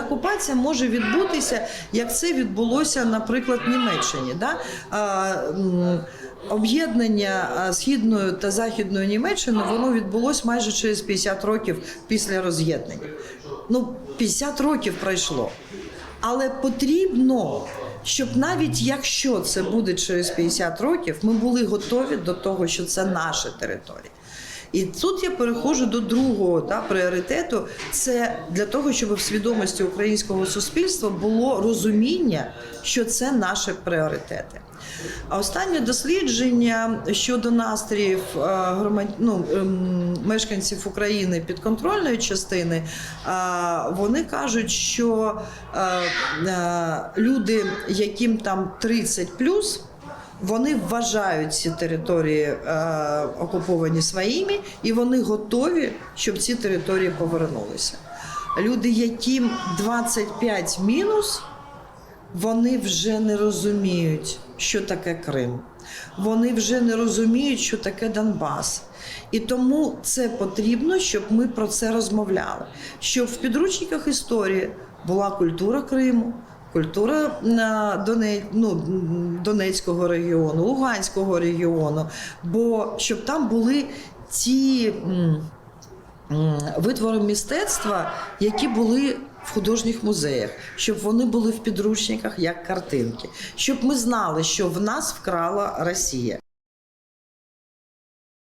Окупація може відбутися, як це відбулося, наприклад, в Німеччині. Да? Об'єднання східної та західної Німеччини воно відбулося майже через 50 років після роз'єднання. Ну, 50 років пройшло. Але потрібно, щоб навіть якщо це буде через 50 років, ми були готові до того, що це наша територія. І тут я переходжу до другого да, пріоритету. Це для того, щоб в свідомості українського суспільства було розуміння, що це наші пріоритети. А останнє дослідження щодо настроїв е, ну, ем, мешканців України підконтрольної частини, е, вони кажуть, що е, люди, яким там 30 вони вважають ці території е, окуповані своїми, і вони готові, щоб ці території повернулися. Люди, яким 25 мінус, вони вже не розуміють, що таке Крим. Вони вже не розуміють, що таке Донбас. І тому це потрібно, щоб ми про це розмовляли. Щоб в підручниках історії була культура Криму, культура ну, Донецького регіону, Луганського регіону, бо щоб там були ті. Витвори мистецтва, які були в художніх музеях, щоб вони були в підручниках як картинки, щоб ми знали, що в нас вкрала Росія.